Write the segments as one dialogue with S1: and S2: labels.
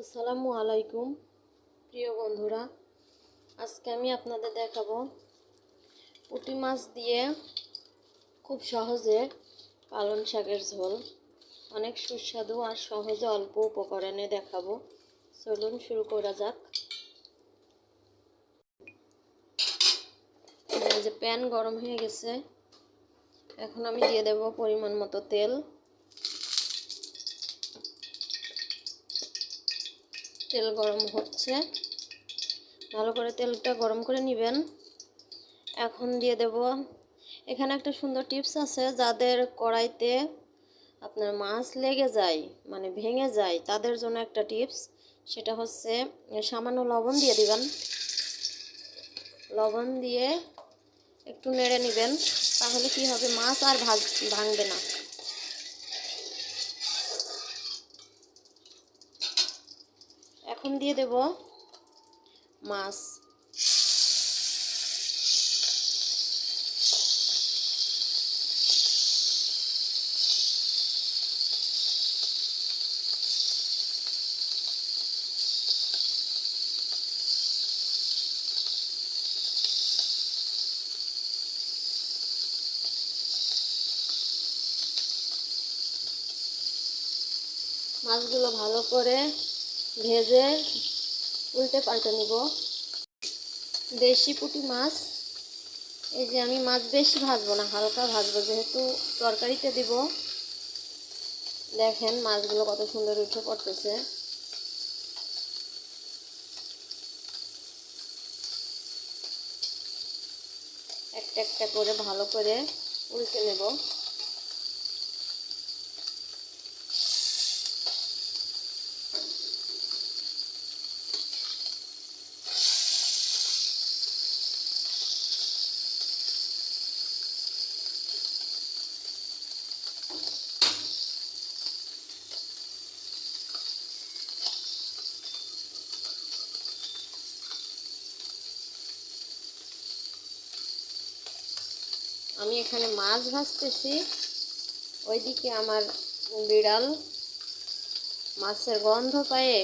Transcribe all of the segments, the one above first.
S1: আসসালামু আলাইকুম, প্রিয় বন্ধুরা। আজকে আমি আপনাদের দেখাবো পুঁটি মাছ দিয়ে খুব সহজে পালং শাকের ঝোল। অনেক সুস্বাদু আর সহজে অল্প উপকরণে দেখাবো। চলুন শুরু করা যাক। যে প্যান গরম হয়ে গেছে। এখন আমি দিয়ে দেব পরিমাণ মতো তেল। তেল গরম হচ্ছে। ভালো করে তেলটা গরম করে নেবেন। এখন দিয়ে দেব। এখানে একটা সুন্দর টিপস আছে, যাদের কড়াইতে আপনার মাছ লেগে যায় মানে ভেঙে যায়, তাদের জন্য একটা টিপস। সেটা হচ্ছে, সামান্য লবণ দিয়ে দিবেন। লবণ দিয়ে একটু নেড়ে নেবেন, তাহলে কি হবে? মাছ আর ভাঙবে না। এখন দিয়ে দেব। মাছ। মাছগুলো ভালো করে ভেজে উল্টে পাল্টে নিব। দেশি পুঁটি মাছ, এই যে আমি মাছ বেশি ভাজবো না, হালকা ভাজবো, যেহেতু তরকারিতে দিব। দেখেন মাছগুলো কত সুন্দর উঠে পড়তেছে। একটা একটা করে ভালো করে উল্টে নেব। আমি এখানে মাছ ভাজতেছি। ওইদিকে আমার বিড়াল মাছের গন্ধ পায়ে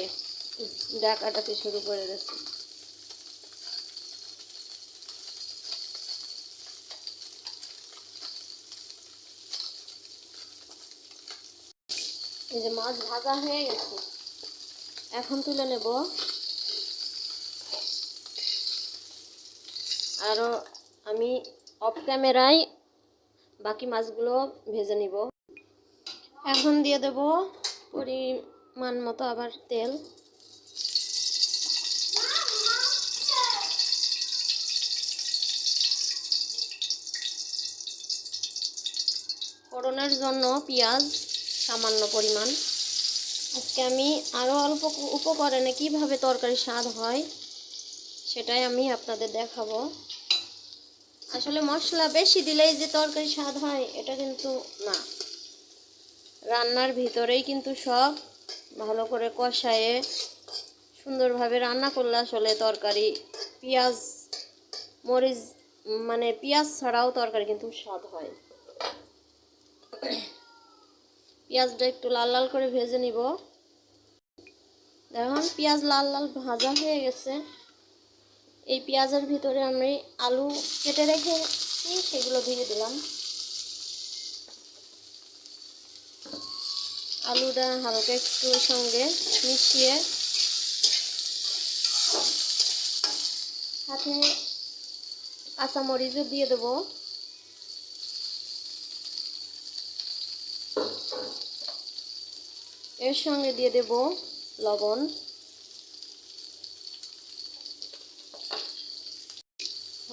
S1: ডাকাটাকে শুরু করে দিয়েছে। এই যে মাছ ভাজা হয়ে গেছে। এখন তুলে নেব। আরও আমি অফ ক্যামেরায় বাকি মাছগুলো ভেজে নিব। এখন দিয়ে দেব পরিমাণ মতো আবার তেল। ফোড়নের জন্য পেঁয়াজ সামান্য পরিমাণ। আজকে আমি আরও অল্প উপকরণে কীভাবে তরকারি স্বাদ হয় সেটাই আমি আপনাদের দেখাবো। আসলে মশলা বেশি দিলেই যে তরকারি স্বাদ হয়, এটা কিন্তু না। রান্নার ভিতরেই কিন্তু সব ভালো করে কষায়ে সুন্দরভাবে রান্না করলে আসলে তরকারি পেঁয়াজ, মরিচ মানে পেঁয়াজ ছাড়াও তরকারি কিন্তু স্বাদ হয়। পেঁয়াজটা একটু লাল লাল করে ভেজে নিব। দেখুন, পেঁয়াজ লাল লাল ভাজা হয়ে গেছে। এই পেঁয়াজের ভিতরে আমি আলু কেটে রেখেছি সেগুলো দিয়ে দিলাম। আলুটা হালকা একটু সঙ্গে মিশিয়ে সাথে কাঁচামরিচও দিয়ে দেবো। এর সঙ্গে দিয়ে দেব লবণ।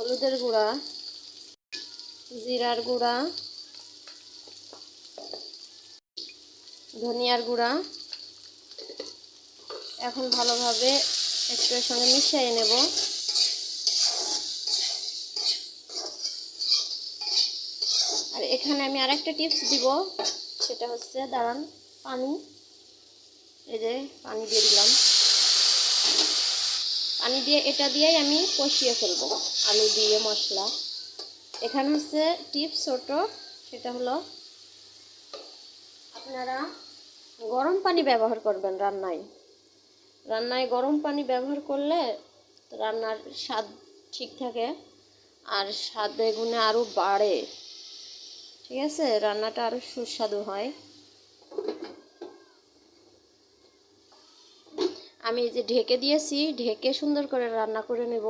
S1: হলুদের গুঁড়া, জিরার গুঁড়া, ধনিয়ার গুঁড়া। এখন ভালোভাবে একটু সঙ্গে মিশিয়ে নেব। আর এখানে আমি আরেকটা টিপস দিব, সেটা হচ্ছে, দাঁড়ান, পানি। এই যে পানি দিয়ে দিলাম। পানি দিয়ে, এটা দিয়েই আমি কষিয়ে ফেলব আলু দিয়ে মশলা। এখানে হচ্ছে টিপস ছোট, সেটা হলো আপনারা গরম পানি ব্যবহার করবেন রান্নায়। রান্নায় গরম পানি ব্যবহার করলে রান্নার স্বাদ ঠিক থাকে আর স্বাদে গুণে আরও বাড়ে। ঠিক আছে? রান্নাটা আরও সুস্বাদু হয়। আমি যে ঢেকে দিয়েছি, ঢেকে সুন্দর করে রান্না করে নেব।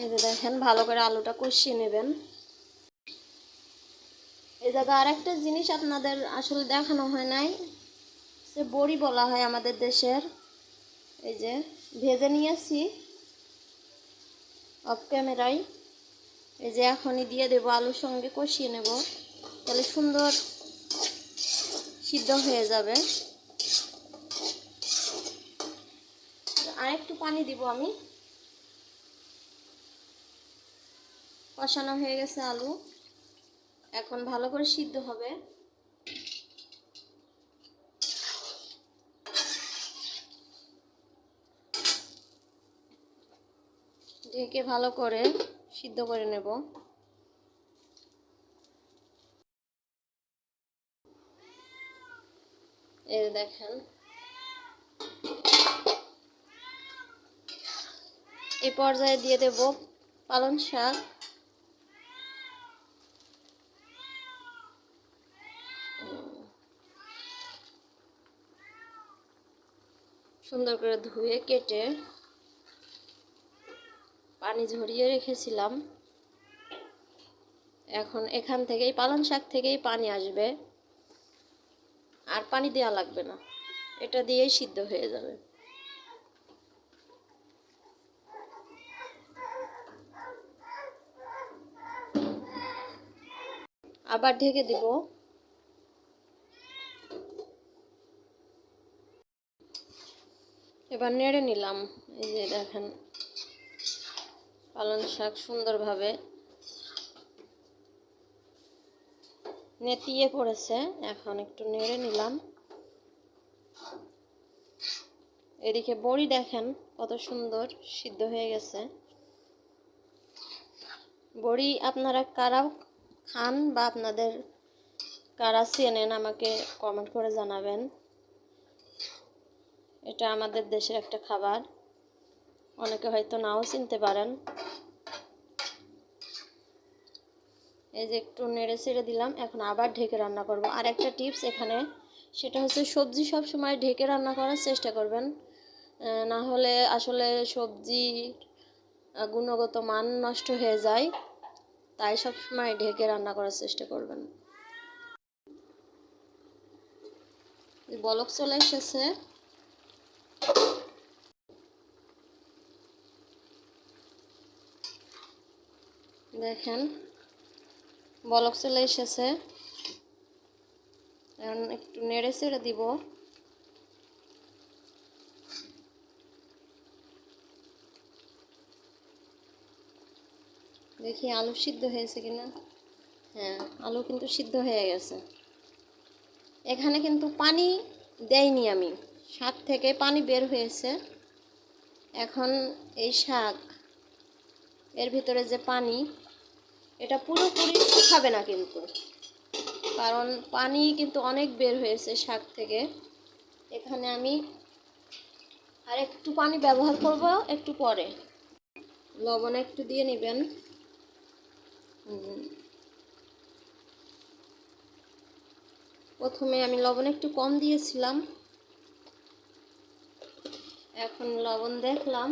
S1: এই যে দেখেন, ভালো করে আলুটা কষিয়ে নেবেন। এই জায়গায় আরেকটা জিনিস আপনাদের আসলে দেখানো হয় নাই, সে বড়ি বলা হয় আমাদের দেশের। এই যে ভেজে নিয়েছি অফ ক্যামেরায় এই যে এখনই দিয়ে দেবো, আলুর সঙ্গে কষিয়ে নেব, তাহলে সুন্দর সিদ্ধ হয়ে যাবে। আর একটু পানি দিব আমি। কষানো হয়ে গেছে আলু। এখন ভালো করে সিদ্ধ হবে। ঢেকে ভালো করে সিদ্ধ করে নেব। এই দেখেন। এই পর্যায়ে দিয়ে দেব পালং শাক। সুন্দর করে ধুয়ে কেটে পানি ঝরিয়ে রেখেছিলাম। এখন এখান থেকেই, পালং শাক থেকেই পানি আসবে। আর পানি দেওয়া লাগবে না। এটা দিয়েই সিদ্ধ হয়ে যাবে। আবার ঢেকে দিব। এবার নেড়ে নিলাম। এই যে দেখেন, পালং শাক সুন্দরভাবে নেতিয়ে পড়েছে। এখন একটু নেড়ে নিলাম। এদিকে বড়ি দেখেন কত সুন্দর সিদ্ধ হয়ে গেছে। বড়ি আপনারা কারা খান বা আপনাদের কারা চেনেন আমাকে কমেন্ট করে জানাবেন। এটা আমাদের দেশের একটা খাবার। অনেকে হয়তো নাও চিনতে পারেন। এই যে একটু নেড়ে ছেড়ে দিলাম, এখন আবার ঢেকে রান্না করব। আর একটা টিপস এখানে, সেটা হচ্ছে সবজি সব সময় ঢেকে রান্না করার চেষ্টা করবেন। না হলে আসলে সবজি গুণগত মান নষ্ট হয়ে যায়, তাই সব সময় ঢেকে রান্না করার চেষ্টা করবেন। বলক চলে এসেছে। দেখেন বলক চলে এসেছে। এখন একটু নেড়ে চেড়ে দিব। দেখি আলু সিদ্ধ হয়েছে কিনা? হ্যাঁ আলু কিন্তু সিদ্ধ হয়ে গেছে। এখানে কিন্তু পানি দেয়নি আমি। শাক থেকে পানি বের হয়েছে। এখন এই শাক, এর ভিতরে যে পানি এটা পুরোপুরি শুকাবে না কিন্তু। কারণ পানি কিন্তু অনেক বের হয়েছে শাক থেকে। এখানে আমি আর একটু পানি ব্যবহার করব একটু পরে। লবণ একটু দিয়ে নেবেন। প্রথমে আমি লবণ একটু কম দিয়েছিলাম। এখন লবণ দেখলাম।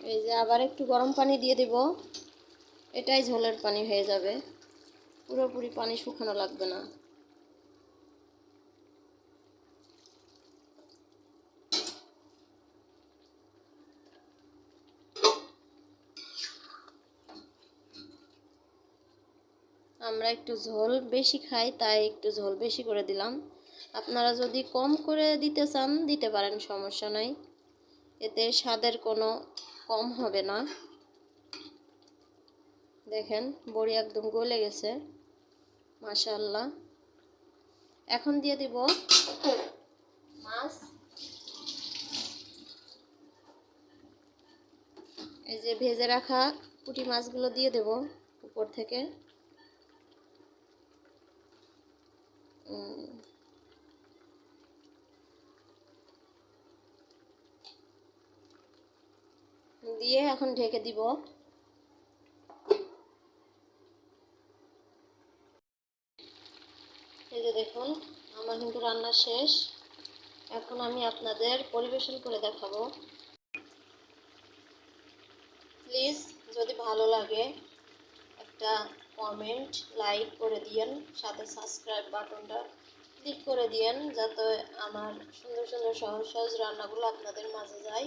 S1: এই যে আবার একটু গরম পানি দিয়ে দেব। এটাই ঝোলের পানি হয়ে যাবে। পুরোপুরি পানি শুকানো লাগবে না। আমরা একটু ঝোল বেশি খাই, তাই একটু ঝোল বেশি করে দিলাম। আপনারা যদি কম করে দিতে চান, দিতে পারেন, সমস্যা নাই। এতে স্বাদের কোনো কম হবে না। দেখেন, বড়ি একদম গলে গেছে। মাশাআল্লাহ। এখন দিয়ে দিব মাছ। এই যে ভেজে রাখা পুঁটি মাছগুলো দিয়ে দেব উপর থেকে। দিয়ে এখন ঢেকে দিব। এই যে দেখুন, আমার কিন্তু রান্না শেষ। এখন আমি আপনাদের পরিবেশন করে দেখাবো। প্লিজ, যদি ভালো লাগে, একটা কমেন্ট, লাইক করে দিয়েন, সাথে সাবস্ক্রাইব বাটনটা ক্লিক করে দিয়েন, যাতে আমার সুন্দর সুন্দর সহজ সহজ রান্নাগুলো আপনাদের মাঝে যায়।